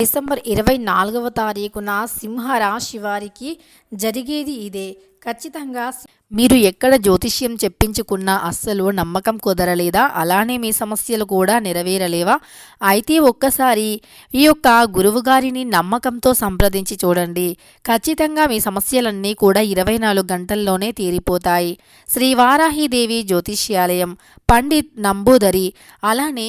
December ఇరవై నాలుగవ తారీఖున సింహరాశి వారికి జరిగేది ఇదే. ఖచ్చితంగా మీరు ఎక్కడ జ్యోతిష్యం చెప్పించుకున్నా అస్సలు నమ్మకం కుదరలేదా? అలానే మీ సమస్యలు కూడా నెరవేరలేవా? అయితే ఒక్కసారి ఈ యొక్క గురువుగారిని నమ్మకంతో సంప్రదించి చూడండి. ఖచ్చితంగా మీ సమస్యలన్నీ కూడా ఇరవై నాలుగు గంటల్లోనే తీరిపోతాయి. శ్రీ వారాహిదేవి జ్యోతిష్యాలయం పండిత్ నంబూదరి అలానే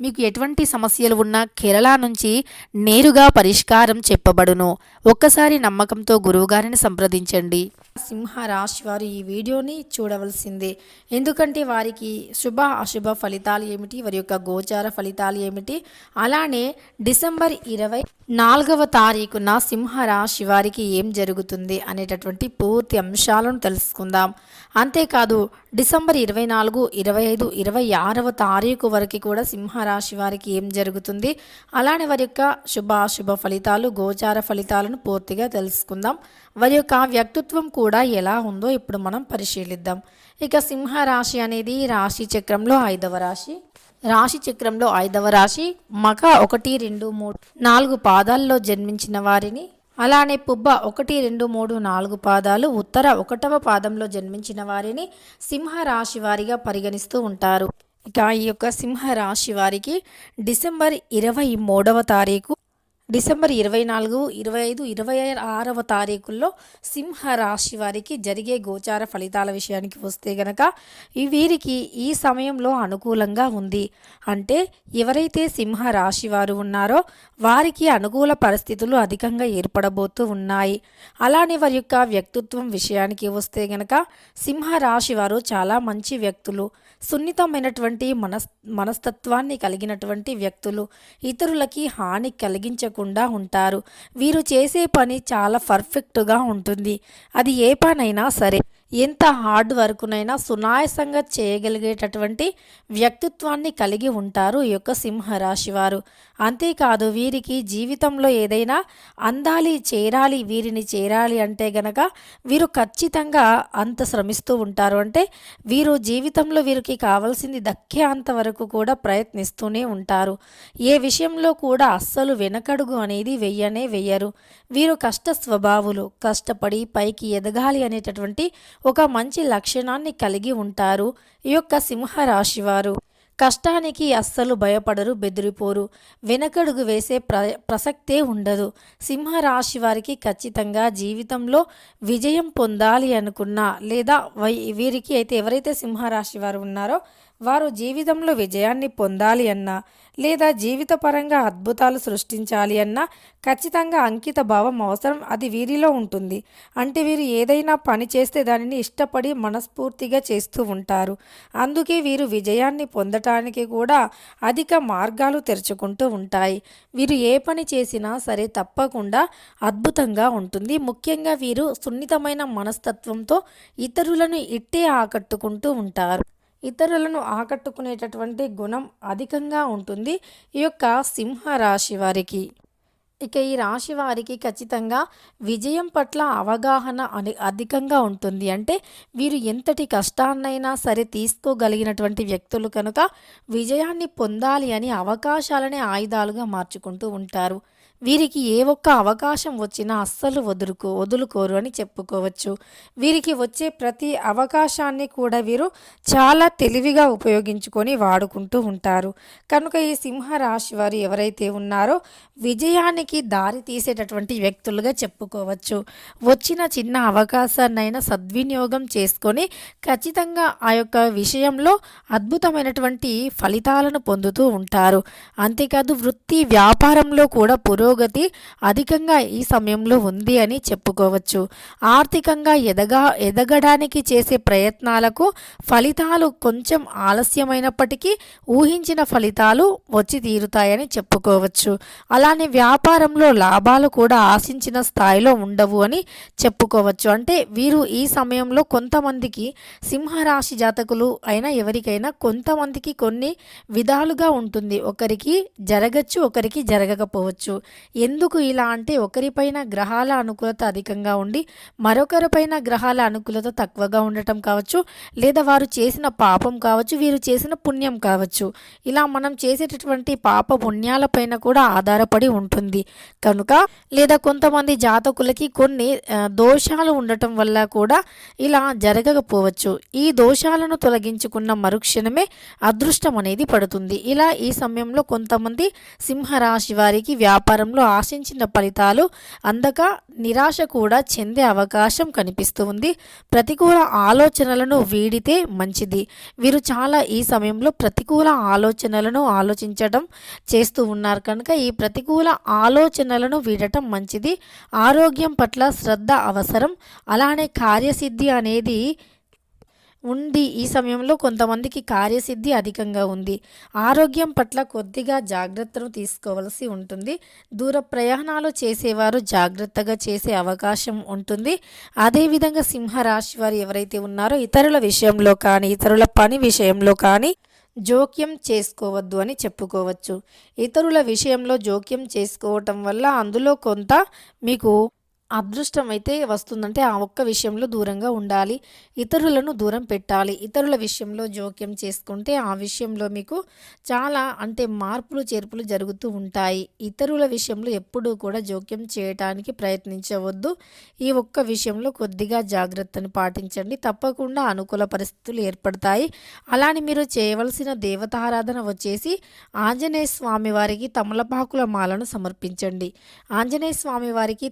మీకు ఎటువంటి సమస్యలు ఉన్నా కేరళ నుంచి నేరుగా పరిష్కారం చెప్పబడును. ఒక్కసారి నమ్మకంతో గురువుగారిని సంప్రదించండి. సింహరాశి వారు ఈ వీడియోని చూడవలసిందే. ఎందుకంటే వారికి శుభ అశుభ ఫలితాలు ఏమిటి? వారి యొక్క గోచార ఫలితాలు ఏమిటి? అలానే డిసెంబర్ ఇరవై నాలుగవ తారీఖున సింహరాశి వారికి ఏం జరుగుతుంది అనేటటువంటి పూర్తి అంశాలను తెలుసుకుందాం. అంతేకాదు డిసెంబర్ ఇరవై నాలుగు ఇరవై ఐదు ఇరవై ఆరవ తారీఖు వరకు కూడా సింహరాశి వారికి ఏం జరుగుతుంది? అలానే వారి యొక్క శుభ అశుభ ఫలితాలు గోచార ఫలితాలను పూర్తిగా తెలుసుకుందాం. వారి యొక్క వ్యక్తిత్వం కూడా ఎలా ఉందో ఇప్పుడు మనం పరిశీలిద్దాం. ఇక సింహ రాశి అనేది రాశి చక్రంలో ఐదవ రాశి. రాశి చక్రంలో ఐదవ రాశి మగ ఒకటి రెండు మూడు నాలుగు పాదాల్లో జన్మించిన వారిని. అలానే పుబ్బ ఒకటి రెండు మూడు నాలుగు పాదాలు ఉత్తర ఒకటవ పాదంలో జన్మించిన వారిని సింహ రాశి వారిగా పరిగణిస్తూ ఉంటారు. ఇక ఈ యొక్క సింహ రాశి వారికి డిసెంబర్ ఇరవై మూడవ తారీఖు డిసెంబర్ ఇరవై నాలుగు ఇరవై ఐదు ఇరవై ఆరవ తారీఖుల్లో సింహ రాశి వారికి జరిగే గోచార ఫలితాల విషయానికి వస్తే గనక వీరికి ఈ సమయంలో అనుకూలంగా ఉంది. అంటే ఎవరైతే సింహ రాశి వారు ఉన్నారో వారికి అనుకూల పరిస్థితులు అధికంగా ఏర్పడబోతూ ఉన్నాయి. అలానే వారి యొక్క వ్యక్తిత్వం విషయానికి వస్తే గనక సింహ రాశి వారు చాలా మంచి వ్యక్తులు. సున్నితమైనటువంటి మనస్ మనస్తత్వాన్ని కలిగినటువంటి వ్యక్తులు ఇతరులకి హాని కలిగించకుండా ఉంటారు. వీరు చేసే పని చాలా పర్ఫెక్ట్గా ఉంటుంది. అది ఏ పనైనా సరే. ఎంత హార్డ్ వర్క్నైనా సునాయసంగా చేయగలిగేటటువంటి వ్యక్తిత్వాన్ని కలిగి ఉంటారు ఈ యొక్క సింహరాశి వారు. అంతేకాదు వీరికి జీవితంలో ఏదైనా అందాలి చేరాలి వీరిని చేరాలి అంటే గనక వీరు ఖచ్చితంగా అంత శ్రమిస్తూ ఉంటారు. అంటే వీరు జీవితంలో వీరికి కావాల్సింది దక్కేంత వరకు కూడా ప్రయత్నిస్తూనే ఉంటారు. ఏ విషయంలో కూడా అస్సలు వెనకడుగు అనేది వెయ్యనే వెయ్యరు. వీరు కష్ట స్వభావులు కష్టపడి పైకి ఎదగాలి అనేటటువంటి ఒక మంచి లక్షణాన్ని కలిగి ఉంటారు ఈ యొక్క సింహరాశి వారు కష్టానికి అస్సలు భయపడరు బెదిరిపోరు. వెనకడుగు వేసే ప్ర ప్రసక్తే ఉండదు. సింహరాశి వారికి ఖచ్చితంగా జీవితంలో విజయం పొందాలి అనుకున్నా లేదా వై వీరికి అయితే ఎవరైతే సింహరాశి వారు ఉన్నారో వారు జీవితంలో విజయాన్ని పొందాలి అన్నా లేదా జీవితపరంగా అద్భుతాలు సృష్టించాలి అన్నా ఖచ్చితంగా అంకిత భావం అవసరం. అది వీరిలో ఉంటుంది. అంటే వీరు ఏదైనా పని చేస్తే దానిని ఇష్టపడి మనస్ఫూర్తిగా చేస్తూ ఉంటారు. అందుకే వీరు విజయాన్ని పొందటానికి కూడా అధిక మార్గాలు తెరుచుకుంటూ ఉంటాయి. వీరు ఏ పని చేసినా సరే తప్పకుండా అద్భుతంగా ఉంటుంది. ముఖ్యంగా వీరు సున్నితమైన మనస్తత్వంతో ఇతరులను ఇట్టే ఆకట్టుకుంటూ ఉంటారు. ఇతరులను ఆకట్టుకునేటటువంటి గుణం అధికంగా ఉంటుంది ఈ యొక్క సింహ రాశి వారికి. ఇక ఈ రాశి వారికి ఖచ్చితంగా విజయం పట్ల అవగాహన అని అధికంగా ఉంటుంది. అంటే వీరు ఎంతటి కష్టాన్నైనా సరే తీసుకోగలిగినటువంటి వ్యక్తులు కనుక విజయాన్ని పొందాలి అని అవకాశాలనే ఆయుధాలుగా మార్చుకుంటూ ఉంటారు. వీరికి ఏ ఒక్క అవకాశం వచ్చినా అస్సలు వదులుకో వదులుకోరు అని చెప్పుకోవచ్చు. వీరికి వచ్చే ప్రతి అవకాశాన్ని కూడా వీరు చాలా తెలివిగా ఉపయోగించుకొని వాడుకుంటూ ఉంటారు. కనుక ఈ సింహరాశి వారు ఎవరైతే ఉన్నారో విజయానికి దారి తీసేటటువంటి వ్యక్తులుగా చెప్పుకోవచ్చు. వచ్చిన చిన్న అవకాశాన్నైనా సద్వినియోగం చేసుకొని ఖచ్చితంగా ఆ యొక్క విషయంలో అద్భుతమైనటువంటి ఫలితాలను పొందుతూ ఉంటారు. అంతేకాదు వృత్తి వ్యాపారంలో కూడా పురోగతి అధికంగా ఈ సమయంలో ఉంది అని చెప్పుకోవచ్చు. ఆర్థికంగా ఎదగా ఎదగడానికి చేసే ప్రయత్నాలకు ఫలితాలు కొంచెం ఆలస్యమైనప్పటికీ ఊహించిన ఫలితాలు వచ్చి తీరుతాయని చెప్పుకోవచ్చు. అలానే వ్యాపారంలో లాభాలు కూడా ఆశించిన స్థాయిలో ఉండవు అని చెప్పుకోవచ్చు. అంటే వీరు ఈ సమయంలో కొంతమందికి సింహరాశి జాతకులు అయినా ఎవరికైనా కొంతమందికి కొన్ని విధాలుగా ఉంటుంది. ఒకరికి జరగచ్చు ఒకరికి జరగకపోవచ్చు. ఎందుకు ఇలా అంటే ఒకరిపైన గ్రహాల అనుకూలత అధికంగా ఉండి మరొకరిపైన గ్రహాల అనుకూలత తక్కువగా ఉండటం కావచ్చు లేదా వారు చేసిన పాపం కావచ్చు వీరు చేసిన పుణ్యం కావచ్చు. ఇలా మనం చేసేటటువంటి పాప పుణ్యాలపైన కూడా ఆధారపడి ఉంటుంది. కనుక లేదా కొంతమంది జాతకులకి కొన్ని దోషాలు ఉండటం వల్ల కూడా ఇలా జరగకపోవచ్చు. ఈ దోషాలను తొలగించుకున్న మరుక్షణమే అదృష్టం అనేది పడుతుంది. ఇలా ఈ సమయంలో కొంతమంది సింహరాశి వారికి వ్యాపారం వ్యాపారంలో ఆశించిన ఫలితాలు అందక నిరాశ కూడా చెందే అవకాశం కనిపిస్తుంది ప్రతికూల ఆలోచనలను వీడితే మంచిది. వీరు చాలా ఈ సమయంలో ప్రతికూల ఆలోచనలను ఆలోచించడం చేస్తూ ఉన్నారు. కనుక ఈ ప్రతికూల ఆలోచనలను వీడటం మంచిది. ఆరోగ్యం పట్ల శ్రద్ధ అవసరం. అలానే కార్యసిద్ధి అనేది ఉండి ఈ సమయంలో కొంతమందికి కార్యసిద్ధి అధికంగా ఉంది. ఆరోగ్యం పట్ల కొద్దిగా జాగ్రత్తను తీసుకోవాల్సి ఉంటుంది. దూర ప్రయాణాలు చేసేవారు జాగ్రత్తగా చేసే అవకాశం ఉంటుంది. అదేవిధంగా సింహరాశి వారు ఎవరైతే ఉన్నారో ఇతరుల విషయంలో కానీ ఇతరుల పని విషయంలో కానీ జోక్యం చేసుకోవద్దు అని చెప్పుకోవచ్చు. ఇతరుల విషయంలో జోక్యం చేసుకోవటం వల్ల అందులో కొంత మీకు అదృష్టం అయితే వస్తుందంటే ఆ ఒక్క విషయంలో దూరంగా ఉండాలి. ఇతరులను దూరం పెట్టాలి. ఇతరుల విషయంలో జోక్యం చేసుకుంటే ఆ విషయంలో మీకు చాలా అంటే మార్పులు చేర్పులు జరుగుతూ ఉంటాయి. ఇతరుల విషయంలో ఎప్పుడూ కూడా జోక్యం చేయటానికి ప్రయత్నించవద్దు. ఈ ఒక్క విషయంలో కొద్దిగా జాగ్రత్తను పాటించండి. తప్పకుండా అనుకూల పరిస్థితులు ఏర్పడతాయి. అలానే మీరు చేయవలసిన దేవతారాధన వచ్చేసి ఆంజనేయ స్వామి వారికి తమలపాకుల మాలను సమర్పించండి. ఆంజనేయ స్వామి వారికి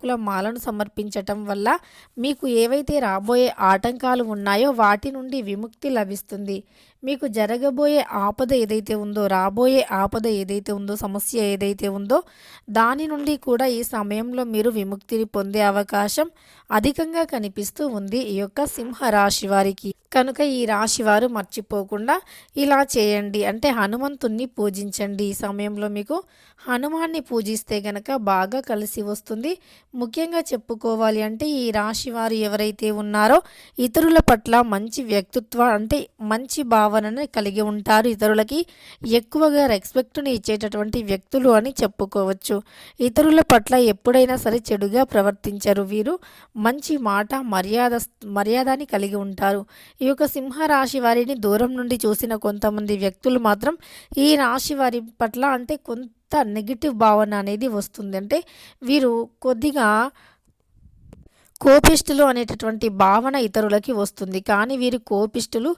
తమలపాకుల మాలను సమర్పించటం వల్ల మీకు ఏవైతే రాబోయే ఆటంకాలు ఉన్నాయో వాటి నుండి విముక్తి లభిస్తుంది. మీకు జరగబోయే ఆపద ఏదైతే ఉందో రాబోయే ఆపద ఏదైతే ఉందో సమస్య ఏదైతే ఉందో దాని నుండి కూడా ఈ సమయంలో మీరు విముక్తిని పొందే అవకాశం అధికంగా కనిపిస్తూ ఉంది ఈ యొక్క సింహ రాశి వారికి. కనుక ఈ రాశి వారు మర్చిపోకుండా ఇలా చేయండి. అంటే హనుమంతుణ్ణి పూజించండి. ఈ సమయంలో మీకు హనుమాన్ని పూజిస్తే గనక బాగా కలిసి వస్తుంది. ముఖ్యంగా చెప్పుకోవాలి అంటే ఈ రాశి వారు ఎవరైతే ఉన్నారో ఇతరుల పట్ల మంచి వ్యక్తిత్వ అంటే మంచి భావ భావనని కలిగి ఉంటారు ఇతరులకి. ఎక్కువగా రెస్పెక్ట్ని ఇచ్చేటటువంటి వ్యక్తులు అని చెప్పుకోవచ్చు. ఇతరుల పట్ల ఎప్పుడైనా సరే చెడుగా ప్రవర్తించరు వీరు. మంచి మాట మర్యాద మర్యాదని కలిగి ఉంటారు. ఈ యొక్క సింహరాశి వారిని దూరం నుండి చూసిన కొంతమంది వ్యక్తులు మాత్రం ఈ రాశి వారి పట్ల అంటే కొంత నెగిటివ్ భావన అనేది వస్తుంది. అంటే వీరు కొద్దిగా కోపిష్టులు అనేటటువంటి భావన ఇతరులకి వస్తుంది. కానీ వీరు కోపిష్టులు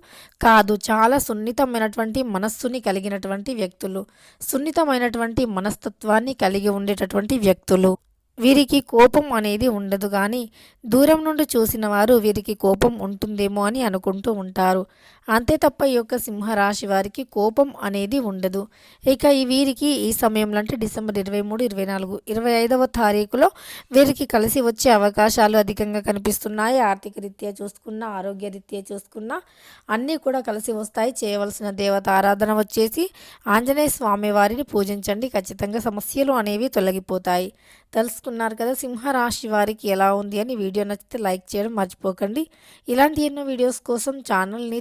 కాదు. చాలా సున్నితమైనటువంటి మనస్సుని కలిగినటువంటి వ్యక్తులు. సున్నితమైనటువంటి మనస్తత్వాన్ని కలిగి ఉండేటటువంటి వ్యక్తులు. వీరికి కోపం అనేది ఉండదు. కానీ దూరం నుండి చూసిన వారు వీరికి కోపం ఉంటుందేమో అని అనుకుంటూ ఉంటారు. అంతే తప్ప ఈ యొక్క సింహరాశి వారికి కోపం అనేది ఉండదు. ఇక ఈ వీరికి ఈ సమయంలో అంటే డిసెంబర్ ఇరవై మూడు ఇరవై నాలుగు ఇరవై ఐదవ తారీఖులో వీరికి కలిసి వచ్చే అవకాశాలు అధికంగా కనిపిస్తున్నాయి. ఆర్థిక రీత్యా చూసుకున్న ఆరోగ్య రీత్యా చూసుకున్న అన్నీ కూడా కలిసి వస్తాయి. చేయవలసిన దేవత ఆరాధన వచ్చేసి ఆంజనేయ స్వామి వారిని పూజించండి. ఖచ్చితంగా సమస్యలు అనేవి తొలగిపోతాయి. తెలుసుకున్నారు కదా సింహరాశి వారికి ఎలా ఉంది అని వీడియో నచ్చితే లైక్ చేయడం మర్చిపోకండి. ఇలాంటి ఎన్నో వీడియోస్ కోసం ఛానల్ని